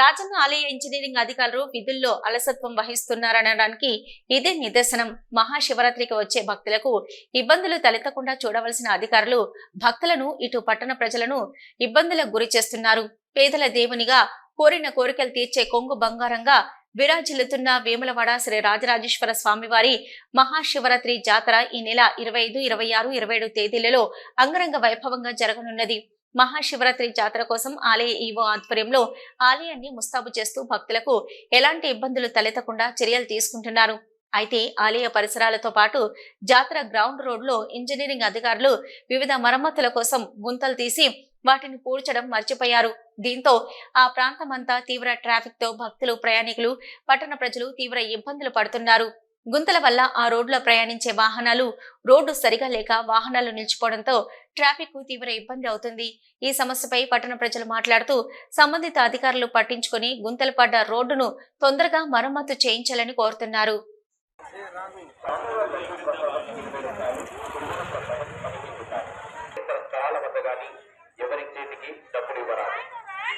రాజన్న ఆలయ ఇంజనీరింగ్ అధికారులు విధుల్లో అలసత్వం వహిస్తున్నారనడానికి ఇదే నిదర్శనం. మహాశివరాత్రికి వచ్చే భక్తులకు ఇబ్బందులు తలెత్తకుండా చూడవలసిన అధికారులు భక్తులను ఇటు పట్టణ ప్రజలను ఇబ్బందులకు గురి చేస్తున్నారు. పేదల దేవునిగా కోరిన కోరికలు తీర్చే కొంగు బంగారంగా విరాజిల్లుతున్న వేములవాడ శ్రీ రాజరాజేశ్వర స్వామివారి మహాశివరాత్రి జాతర ఈ నెల ఇరవై ఐదు ఇరవై ఆరు ఇరవై ఏడు తేదీలలో అంగరంగ వైభవంగా జరగనున్నది. మహాశివరాత్రి జాతర కోసం ఆలయ ఈవో ఆధ్వర్యంలో ఆలయాన్ని ముస్తాబు చేస్తూ భక్తులకు ఎలాంటి ఇబ్బందులు తలెత్తకుండా చర్యలు తీసుకుంటున్నారు. అయితే ఆలయ పరిసరాలతో పాటు జాతర గ్రౌండ్ రోడ్లో ఇంజనీరింగ్ అధికారులు వివిధ మరమ్మతుల కోసం గుంతలు తీసి వాటిని పూడ్చడం మర్చిపోయారు. దీంతో ఆ ప్రాంతమంతా తీవ్ర ట్రాఫిక్తో భక్తులు ప్రయాణికులు పట్టణ ప్రజలు తీవ్ర ఇబ్బందులు పడుతున్నారు. గుంతల వల్ల ఆ రోడ్లో ప్రయాణించే వాహనాలు రోడ్డు సరిగా లేక వాహనాలు నిలిచిపోవడంతో ట్రాఫిక్కు తీవ్ర ఇబ్బంది అవుతుంది. ఈ సమస్యపై పట్టణ ప్రజలు మాట్లాడుతూ సంబంధిత అధికారులు పట్టించుకుని గుంతలు పడ్డ రోడ్డును తొందరగా మరమ్మతు చేయించాలని కోరుతున్నారు.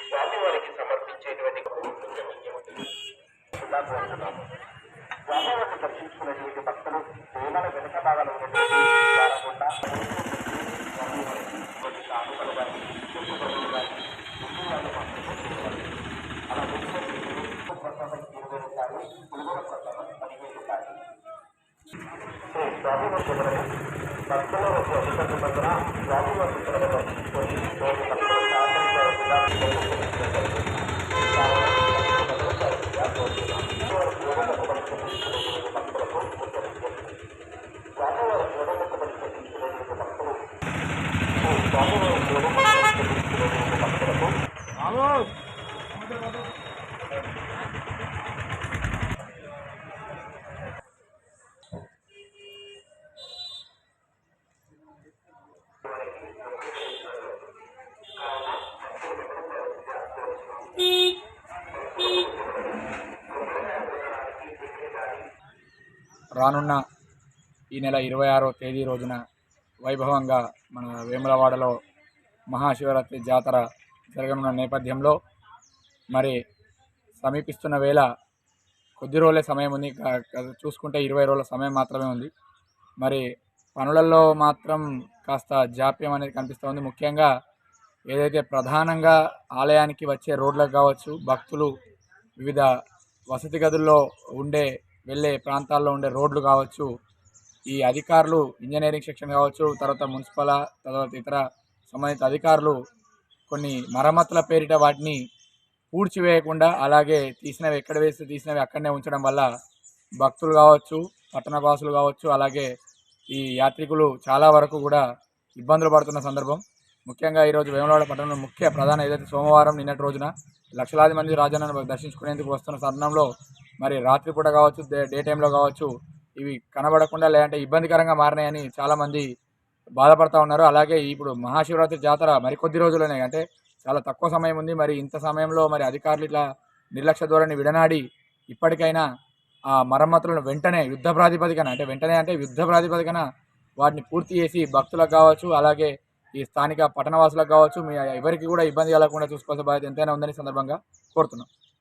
స్వామివారికి సమర్పించేటువంటి స్వామివారిని దర్శించుకునేటువంటి భక్తులు సేవల వెనుక భాగాలు ఉన్నటువంటి శ్రీ స్వామివారి దగ్గర భక్తుల వద్ద అధికంగా స్వామివారి దగ్గర కొన్ని రానున్న ఈ నెల ఇరవై ఆరో తేదీ రోజున వైభవంగా మన వేములవాడలో మహాశివరాత్రి జాతర జరగనున్న నేపథ్యంలో మరి సమీపిస్తున్న వేళ కొద్ది రోజులే సమయం ఉంది. చూసుకుంటే ఇరవై రోజుల సమయం మాత్రమే ఉంది. మరి పనులలో మాత్రం కాస్త జాప్యం అనేది కనిపిస్తూ ఉంది. ముఖ్యంగా ఏదైతే ప్రధానంగా ఆలయానికి వచ్చే రోడ్లకు కావచ్చు భక్తులు వివిధ వసతి గదుల్లో ఉండే వెళ్ళే ప్రాంతాల్లో ఉండే రోడ్లు కావచ్చు ఈ అధికారులు ఇంజనీరింగ్ సెక్షన్ కావచ్చు తర్వాత మున్సిపల్ తర్వాత ఇతర సంబంధిత అధికారులు కొన్ని మరమ్మతుల పేరిట వాటిని పూడ్చివేయకుండా అలాగే తీసినవి ఎక్కడ వేసి తీసినవి అక్కడనే ఉంచడం వల్ల భక్తులు కావచ్చు పట్టణవాసులు కావచ్చు అలాగే ఈ యాత్రికులు చాలా వరకు కూడా ఇబ్బందులు పడుతున్న సందర్భం. ముఖ్యంగా ఈరోజు వేములవాడ పట్టణంలో ముఖ్య ప్రధాన ఏదైతే సోమవారం నిన్నటి రోజున లక్షలాది మంది రాజన్నను దర్శించుకునేందుకు వస్తున్న తరుణంలో మరి రాత్రిపూట కావచ్చు డే డే టైంలో కావచ్చు ఇవి కనబడకుండా లేదంటే ఇబ్బందికరంగా మారినాయని చాలామంది బాధపడతా ఉన్నారు. అలాగే ఇప్పుడు మహాశివరాత్రి జాతర మరికొద్ది రోజులనే అంటే చాలా తక్కువ సమయం ఉంది. మరి ఇంత సమయంలో మరి అధికారులు ఇట్లా నిర్లక్ష్య ధోరణి విడనాడి ఇప్పటికైనా ఆ మరమ్మతులను వెంటనే యుద్ధ ప్రాతిపదికన అంటే వెంటనే అంటే యుద్ధ ప్రాతిపదికన వాటిని పూర్తి చేసి భక్తులకు కావచ్చు అలాగే ఈ స్థానిక పట్టణవాసులకు కావచ్చు మీ ఎవరికి కూడా ఇబ్బంది కలగకుండా చూసుకోవాల్సిన బాధ్యత ఎంతైనా ఉందని సందర్భంగా కోరుతున్నాం.